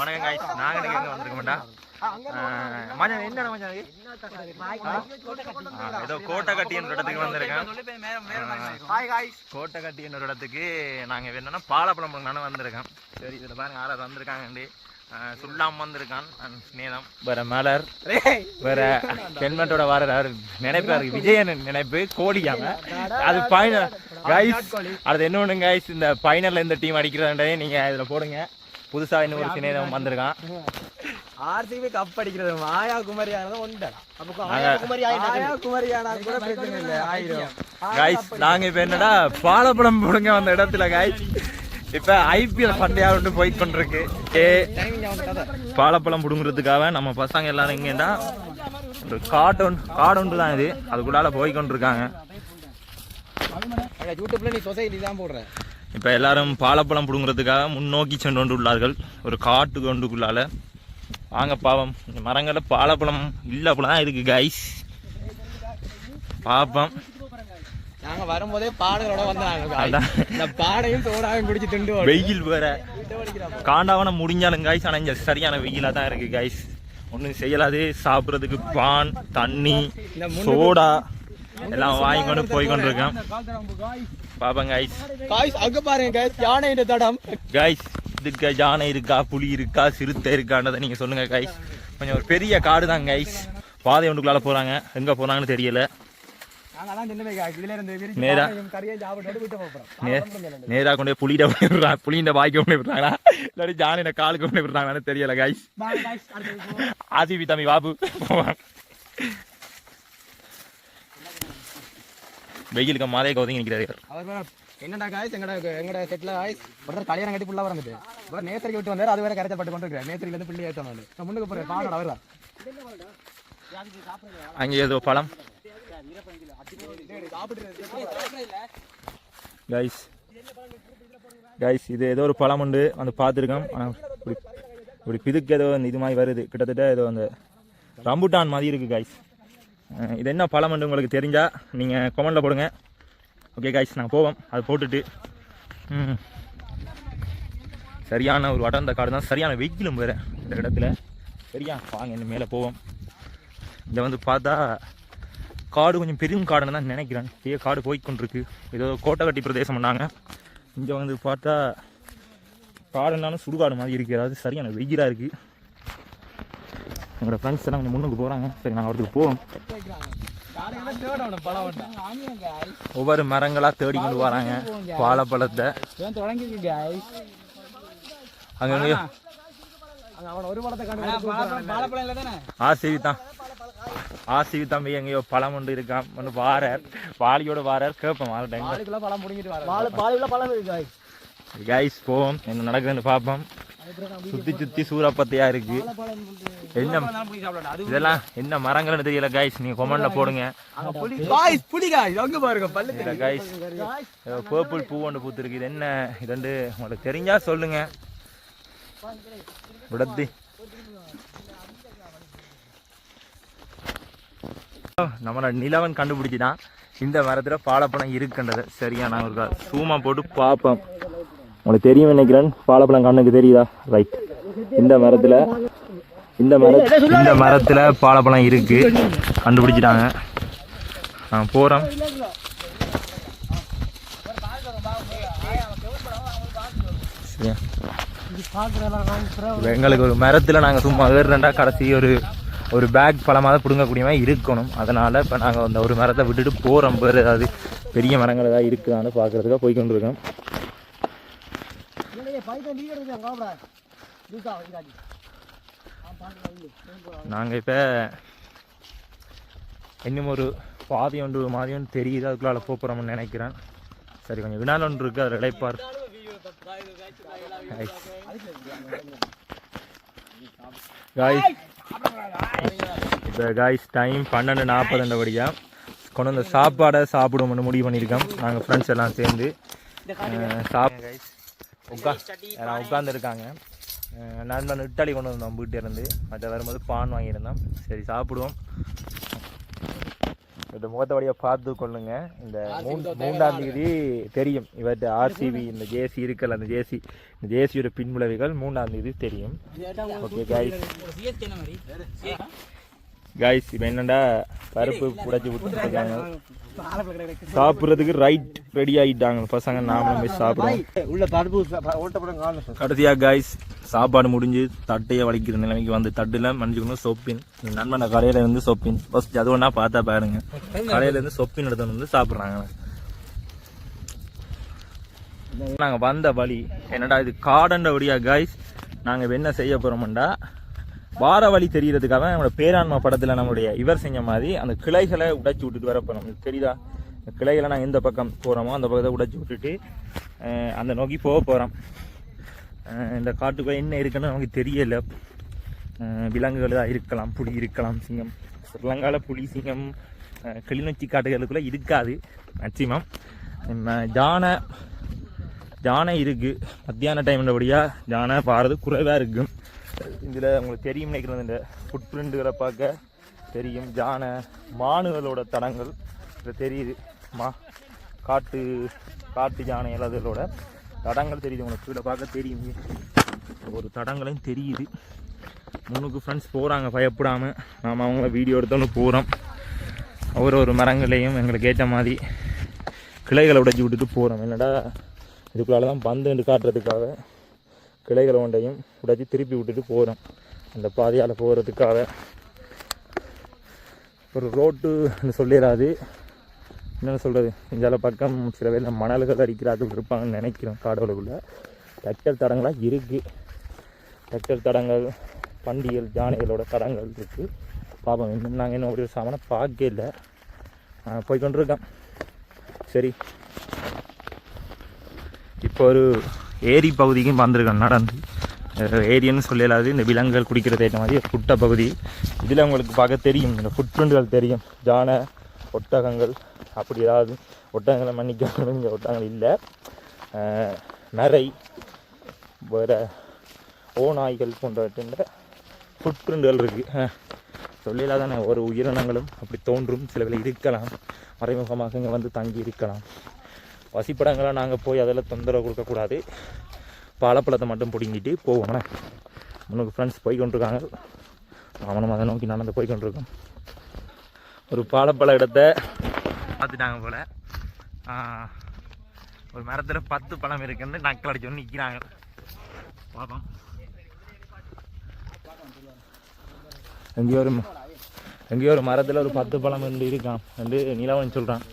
வணக்கம் காய்ஸ் நாங்க இன்னைக்கு எங்க வந்திருக்கோம்டா? மச்சான் என்னடா மச்சான் இது? ஆ, ஏதோ கோட்டை கட்டி என்ற இடத்துக்கு வந்திருக்கேன். கோட்டை கட்டி என்ற இடத்துக்கு நாங்க என்னன்னா பாலப்பழம் பண்ணலான்னு வந்திருக்கோம். சரி இதுல பாருங்க யாராவது வந்திருக்காங்க சுல்லாம் வந்திருக்கான் ஸ்நேதம் வேற மலர் வேற ஹெல்மெட்டோட வர நினைப்பாரு விஜயன் நினைப்பு கோடியாங்க அது பைனல் கைஸ் அது என்ன ஒண்ணு கைஸ் இந்த பைனல்ல இந்த டீம் அடிக்கிறதே நீங்க இதுல போடுங்க. புதுசா இன்னொரு சினேதம் வந்திருக்கான். ஆர்சிபி கப் அடிக்கிறது. மாயா குமரி ஆனதும் ஒன்று அப்போ குமரி ஆயா குமரி ஆனா கூட பிரச்சனை இல்லை. ஆயிரம். கைஸ் நாங்க இப்ப என்னடா பாலப்பழம் போடுங்க அந்த இடத்துல கைஸ் இப்ப ஐபிஎல் சண்டையா ஒன்று போய் கொண்டிருக்கு ஏ பாலப்பழம் புடுங்குறதுக்காக நம்ம பசங்க எல்லாரும் எங்கேண்டா ஒரு காடு ஒன்று காடு ஒன்று தான் இது. அதுக்குள்ளால போய் கொண்டிருக்காங்க யூடியூப்ல நீ சொசைட்டி தான் போடுற. இப்ப எல்லாரும் பாலப்பழம் புடுங்குறதுக்காக முன்னோக்கி சென்று கொண்டுள்ளார்கள் ஒரு காட்டு கொண்டுக்குள்ளால. வாங்க பாவம் இந்த மரங்கள்ல பாலப்பழம் இல்ல போல தான் இருக்கு கைஸ் பாப்போம். நாங்க வரும்போதே பாடங்களோட வந்தாங்க. இந்த பாடையும் தோடாயும் குடிச்சு திண்டு வெயில் வேற. காண்டாவன முடிஞ்சாலும் கைஸ் ஆனால் இங்க சரியான வெயிலாக தான் இருக்கு கைஸ் ஒன்றும் செய்யலாது. சாப்பிட்றதுக்கு பான் தண்ணி சோடா எல்லாம் வாங்கி கொண்டு போய் கொண்டிருக்கேன் பாப்போம் கைஸ் காய்ஸ் அங்க பாருங்க காய்ஸ் யானை இந்த தடம். கைஸ் இதுக்கு யானை இருக்கா புலி இருக்கா சிறுத்தை இருக்கான்றதை நீங்க சொல்லுங்க கைஸ் கொஞ்சம் ஒரு பெரிய காடு தான் கைஸ் பாதை ஒன்றுக்குள்ளால போறாங்க. எங்க போறாங்கன்னு தெரியல. காய்ஸ் நேரா. கொண்டு புலியிட போய் விடுறாங்க புலியின் வாய்க்கு கொண்டு விடுறாங்களா? இல்லாட்டி ஜானின காலுக்கு கொண்டு விடுறாங்களான்னு தெரியல கைஸ் ஆசிபி தம்பி பாபு. வெயிலுக்கு மாலையை கவுதிங்க நிற்கிறாரு என்னடா காய்ஸ் எங்கட எங்கட செட்ல காய்ஸ் ஒருத்தர் கல்யாணம் கட்டி புள்ள வரங்குது ஒரு நேசரிக்கு விட்டு வந்தாரு அது வேற கரைச்சப்பட்டு கொண்டு இருக்கிறார் நேசரில இருந்து பிள்ளை ஏத்தணும் நான் முன்னுக்கு போறேன் பாடல அவர் அங்கே ஏதோ பழம். கைஸ் கைஸ் இது ஏதோ ஒரு பழம் உண்டு. வந்து பார்த்துருக்கோம். ஆனால் இப்படி இப்படி பிதுக்கு ஏதோ இது மாதிரி வருது. கிட்டத்தட்ட ஏதோ அந்த ரம்புட்டான் மாதிரி இருக்குது கைஸ் இது என்ன பழம் என்று உங்களுக்கு தெரிஞ்சால் நீங்கள் கொமெண்டில் போடுங்க. ஓகே காய்ஸ் நாங்கள் போவோம். அதை போட்டுட்டு. ம். சரியான ஒரு வடந்த காடு தான். சரியான வெயிலும் வேறு இந்த இடத்துல. சரியா? வாங்க இந்த மேலே போவோம். இதை வந்து பார்த்தா காடு கொஞ்சம் பெரும் காடுன்னு தான் நினைக்கிறேன். பெரிய காடு போய்கொண்டிருக்கு ஏதோ கோட்டை கட்டி பிரதேசம் பண்ணாங்க. இங்கே வந்து பார்த்தா காடுனாலும் சுடுகாடு மாதிரி இருக்குது அதாவது சரியான வெயிலாக இருக்குது எங்களோட ஃப்ரெண்ட்ஸ் எல்லாம் கொஞ்சம் முன்னுக்கு போகிறாங்க சரி நாங்கள் அவருக்கு போவோம். ஒவ்வொரு மரங்களாக தேடி கொண்டு வராங்க. வாழைப்பழத்தை. அங்கங்கே ஆசிவி தான் ஆசிவி தம்பி எங்கேயோ பழம் ஒன்று இருக்கான் ஒன்று வாரார். வாளியோட வாரார். கேட்போம் வார டைம் பழம் பழம் இருக்கு கைஸ் போவோம். என்ன நடக்குதுன்னு பார்ப்போம். சுத்தி சுத்தி சூறாப்பத்தையா இருக்கு. என்ன இதெல்லாம் என்ன மரங்கள்னு தெரியல கைஸ் நீங்க கொமெண்ட்ல போடுங்க. காய்ஸ் புடி காய்ஸ் அங்க பாருங்க பல்லு கைஸ் பர்பிள் பூ ஒன்று பூத்துருக்கு இது என்ன இது வந்து? உங்களுக்கு தெரிஞ்சா சொல்லுங்க. விடத்தி. நம்மளோட நிலவன் கண்டுபிடிச்சிட்டான். இந்த மரத்துல பாலப்பழம் இருக்குன்றது. சரியா நான் ஒரு சூமா போட்டு பார்ப்போம். உங்களுக்கு தெரியும் நினைக்கிறேன். பாலப்பழம் கண்ணுக்கு தெரியுதா? ரைட் இந்த மரத்துல இந்த மர இந்த மரத்துல பாலப்பழம் இருக்கு. கண்டுபிடிச்சிட்டாங்க. நான் இப்ப எங்களுக்கு ஒரு மரத்துல நாங்க சும்மா ஏறுறேன்டா கடைசி ஒரு ஒரு பேக் பழமாக தான் பிடுங்கக்கூடியமா இருக்கணும். அதனால இப்போ நாங்கள் அந்த ஒரு மரத்தை விட்டுட்டு போகிறோம் வேறு ஏதாவது பெரிய மரங்கள் ஏதாவது இருக்குதான்னு பார்க்கறதுக்காக போய் கொண்டிருக்கோம். நாங்கள் இப்போ இன்னும் ஒரு பாதி ஒன்று மாதிரி ஒன்று தெரியுது. அதுக்குள்ளால போகிறோம்னு நினைக்கிறேன். சரி கொஞ்சம் வினால் ஒன்று இருக்குது அதில் இழைப்பார் காய்ஸ் இப்போ காய்ஸ் டைம் பன்னெண்டு நாற்பதுண்டபடியா கொண்டு வந்த சாப்பாடை சாப்பிடுவோம்னு முடிவு பண்ணியிருக்கோம். நாங்கள் ஃப்ரெண்ட்ஸ் எல்லாம் சேர்ந்து. அஹ், சாப் உட்கா உட்காந்துருக்காங்க நண்பன் இட்டாலி கொண்டு வந்தோம் வீட்டில் இருந்து மற்ற வரும்போது பான் வாங்கியிருந்தோம். சரி சாப்பிடுவோம். இந்த முகத்தை வழியாக பார்த்து கொள்ளுங்க. இந்த மூன்றாம் தேதி தெரியும். இவர்கிட்ட ஆர்சிபி இந்த ஜேசி இருக்கல அந்த ஜேசி இந்த ஜேசியோட பின்விளைவுகள் மூன்றாம் தேதி தெரியும். ஓகே கைஸ் கைஸ் இப்போ என்னடா பருப்பு புடைச்சி விட்டுருக்காங்க சாப்பிட்றதுக்கு ரைட் ரெடி ஆகிட்டாங்க பசங்க நாமளும் போய் சாப்பிடுவோம். உள்ள தடுப்பு ஓட்டப்படம் காணும். கடைசியா காய்ஸ் சாப்பாடு முடிஞ்சு தட்டையை வலிக்கிற நிலைமைக்கு வந்து தட்டுல மன்னிச்சுக்கணும் சொப்பின் என் நண்பன் கடையில இருந்து சொப்பின் ஃபர்ஸ்ட் அது ஒன்றா பார்த்தா பாருங்க. கடையில இருந்து சொப்பின் எடுத்து வந்து சாப்பிட்றாங்க. நாங்க வந்த வழி என்னடா இது? காடண்ட வழியா காய்ஸ் நாங்க இப்ப என்ன செய்ய போறோம்டா? வார வழி தெரியறதுக்காக நம்மளோட பேராண்மை படத்தில் நம்மளுடைய இவர் செஞ்ச மாதிரி அந்த கிளைகளை உடைச்சி விட்டுட்டு வர நம்மளுக்கு தெரியுதா? கிளைகளை நான் எந்த பக்கம் போகிறோமோ அந்த பக்கத்தை உடைச்சி விட்டுட்டு அந்த நோக்கி போக போகிறோம் இந்த காட்டுக்குள்ள என்ன இருக்குன்னு நமக்கு தெரியல. விலங்குகள் தான் இருக்கலாம் புலி இருக்கலாம் சிங்கம். ஸ்ரீலங்காவில் புலி சிங்கம் கிளிநொச்சி காட்டுகளுக்குள்ளே இருக்காது. மேக்சிமம் ஜானை ஜானை இருக்குது மத்தியான டைம்ன்றபடியா ஜானை பாடுறது குறைவாக இருக்கும் இதில் உங்களுக்கு தெரியும் நினைக்கிறது இந்த ஃபுட் பிரிண்ட்டுகளை பார்க்க தெரியும். ஜானை மானுகளோட தடங்கள் இதில் தெரியுது. மா காட்டு காட்டு யானை எல்லாத்தோட தடங்கள் தெரியுது உங்களுக்கு. கீழே பார்க்க தெரியும். ஒரு தடங்களையும் தெரியுது. முன்னுக்கு ஃப்ரெண்ட்ஸ் போகிறாங்க பயப்படாமல் நாம் அவங்கள வீடியோ எடுத்தோன்னு போகிறோம் ஒரு ஒரு மரங்களையும் எங்களுக்கு ஏற்ற மாதிரி கிளைகளை உடைச்சி விட்டுட்டு போகிறோம் என்னடா இதுக்குள்ளால தான் பந்துன்னு காட்டுறதுக்காக. கிளைகளை ஒன்றையும் உடைச்சி திருப்பி விட்டுட்டு போகிறோம் அந்த பாதையால் போகிறதுக்காக ஒரு ரோட்டுன்னு சொல்லிடாது என்ன சொல்கிறது இந்தியால பக்கம் சில பேர் மணல்கள் அடிக்கிறார்கள் இருப்பாங்கன்னு நினைக்கிறோம் காடுகளுக்குள்ள. டிராக்டர் தடங்களாக இருக்குது டிராக்டர் தடங்கள் பண்டிகள் ஜானைகளோட தடங்கள் இருக்குது பாப்போம் இன்னும் நாங்கள் இன்னும் ஒரு சாமான பார்க்க இல்லை. போய்கொண்டிருக்கோம் சரி. இப்போ ஒரு ஏரி பகுதிக்கும் வந்திருக்கோம் நடந்து ஏரின்னு சொல்லலாது. இந்த விலங்குகள் குடிக்கிறது ஏற்ற மாதிரி? ஒரு குட்டை பகுதி. இதில் உங்களுக்கு பார்க்க தெரியும். இந்த ஃபுட்பிரிண்ட்கள் தெரியும். ஜானை ஒட்டகங்கள் அப்படி ஏதாவது ஒட்டகங்களை மன்னிக்கணும். இங்கே ஒட்டகங்கள் இல்லை. நரை வேறு ஓநாய்கள் போன்றவற்றின் ஃபுட்பிரிண்டுகள் இருக்குது சொல்லலாம் ஒரு உயிரினங்களும் அப்படி தோன்றும். சில பேர் இருக்கலாம். மறைமுகமாக இங்கே வந்து தங்கி இருக்கலாம் வசிப்படங்களாக நாங்கள் போய் அதில் தொந்தரவு கொடுக்கக்கூடாது பாலப்பழத்தை மட்டும் பிடுங்கிட்டு போவோம்ண்ணே. உனக்கு ஃப்ரெண்ட்ஸ் போய் கொண்டிருக்காங்க. அவனும் அதை நோக்கி நடந்து போய் கொண்டிருக்கோம். ஒரு பாலப்பழ இடத்த பார்த்துட்டாங்க போல். ஒரு மரத்தில் பத்து பழம் இருக்குன்னு நக்கல் அடிச்சோன்னு நிற்கிறாங்க பார்ப்போம் எங்கேயோ ஒரு எங்கேயோ ஒரு மரத்தில் ஒரு பத்து பழம் இருந்து இருக்கான் வந்து நிலவன் சொல்கிறான்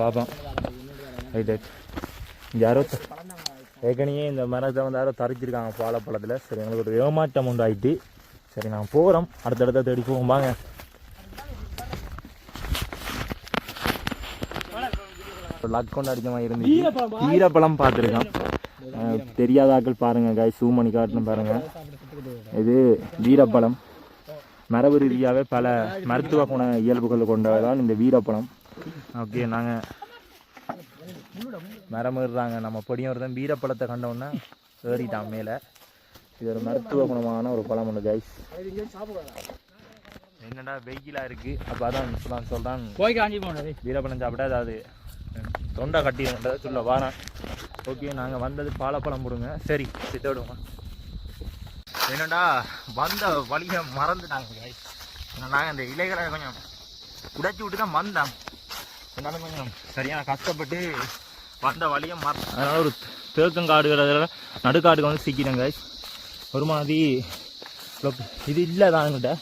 பார்ப்போம் ரைட் ரைட் இங்க யாரோ ஏற்கனவே இந்த மரத்தை வந்து யாரோ தரிச்சிருக்காங்க பாலப்பழத்தில் சரி எங்களுக்கு ஒரு ஏமாற்றம் உண்டு ஆயிட்டு சரி நாங்கள் போகிறோம் அடுத்தடுத்த தேடி போவோம். வாங்க. லக் கொண்டு அடிச்ச மாதிரி இருந்துச்சு. ஈரப்பழம் பார்த்துருக்கோம். தெரியாத ஆட்கள் பாருங்க காய் சூ மணி காட்டுன்னு பாருங்க. இது வீரப்பழம். மரபு ரீதியாகவே பல மருத்துவ குண இயல்புகள் கொண்டதான் இந்த வீரப்பழம். ஓகே நாங்கள் மரம் ஏறுறாங்க நம்ம பொடியும் ஒருத்தன் வீரப்பழத்தை கண்டோன்னே ஏறிட்டான் மேலே. இது ஒரு மருத்துவ குணமான ஒரு பழம் ஒன்று கைஸ் என்னடா வெயிலாக இருக்குது அப்போ அதான் சொல்கிறான் சொல்கிறான் போய் காஞ்சி போனது. வீரப்பழம் சாப்பிட்டா அதாவது தொண்டை கட்டிடுன்றதை சொல்ல வாரேன். ஓகே நாங்கள் வந்தது பாலப்பழம் போடுங்க. சரி சித்தோடுங்க என்னடா வந்த வழியை மறந்துட்டாங்க. ஏன்னா நாங்கள் அந்த இலைகளை கொஞ்சம் உடைச்சி விட்டு தான் வந்தோம் இருந்தாலும் கொஞ்சம் சரியான கஷ்டப்பட்டு வந்த வழியை மற அதனால் ஒரு தேக்கங்காடுகள் நடுக்காடுகள் வந்து சிக்கிறேன் guys. ஒரு மாதிரி இது இல்லை தான் என்கிட்ட.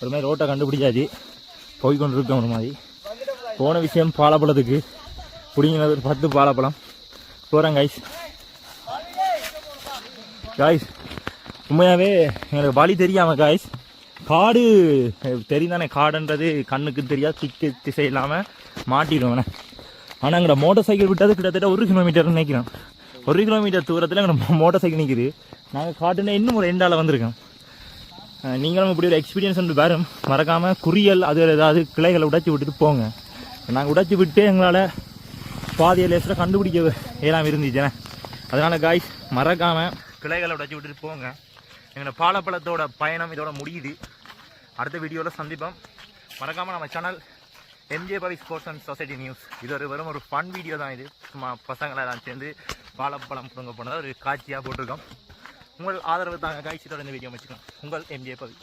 ஒரு மாதிரி ரோட்டை கண்டுபிடிச்சாச்சு. போய் கொண்டு இருக்கேன் ஒரு மாதிரி போன விஷயம் பாலப்பழத்துக்கு. பிடிங்கினது ஒரு பத்து பாலப்பழம். போகிறேன் கைஸ் காய்ஸ் உண்மையாகவே எங்களுக்கு வழி தெரியாமல் காய்ஸ் காடு தெரியும் தானே காடுன்றது கண்ணுக்கு தெரியாது திக்கு திசை இல்லாமல் மாட்டிடுவேன். ஆனால் எங்களோட மோட்டர் சைக்கிள் விட்டது கிட்டத்தட்ட ஒரு கிலோமீட்டர் நினைக்கிறோம் ஒரு கிலோமீட்டர் தூரத்தில் எங்களோட மோட்டார் சைக்கிள் நிற்கிது நாங்கள் காட்டுனா இன்னும் ஒரு ரெண்டால் வந்திருக்கோம். நீங்களும் இப்படி ஒரு எக்ஸ்பீரியன்ஸ் வந்து வரும். மறக்காமல் குறியல் அது ஏதாவது கிளைகளை உடைச்சி விட்டுட்டு போங்க. நாங்கள் உடைச்சி விட்டு எங்களால் பாதியை லேசில் கண்டுபிடிக்க இயலாமல் இருந்துச்சுன்னா அதனால் காய்ஸ் மறக்காமல் கிளைகளை உடைச்சி விட்டுட்டு போங்க. எங்களோட பாலப்பழத்தோட பயணம் இதோட முடியுது. அடுத்த வீடியோவில் சந்திப்போம். மறக்காமல் நம்ம channel MJ Pavi sports and society news இது ஒரு வெறும் ஒரு ஃபன் வீடியோ தான் இது. சும்மா பசங்களெல்லாம் சேர்ந்து வாழைப்பழம் புடுங்க போனதாக ஒரு காட்சியாக போட்டிருக்கோம். உங்கள் ஆதரவு தாங்க. காய்ச்சி தொடர்ந்து வீடியோ வச்சுக்கோங்க உங்கள் எம்ஜே பவி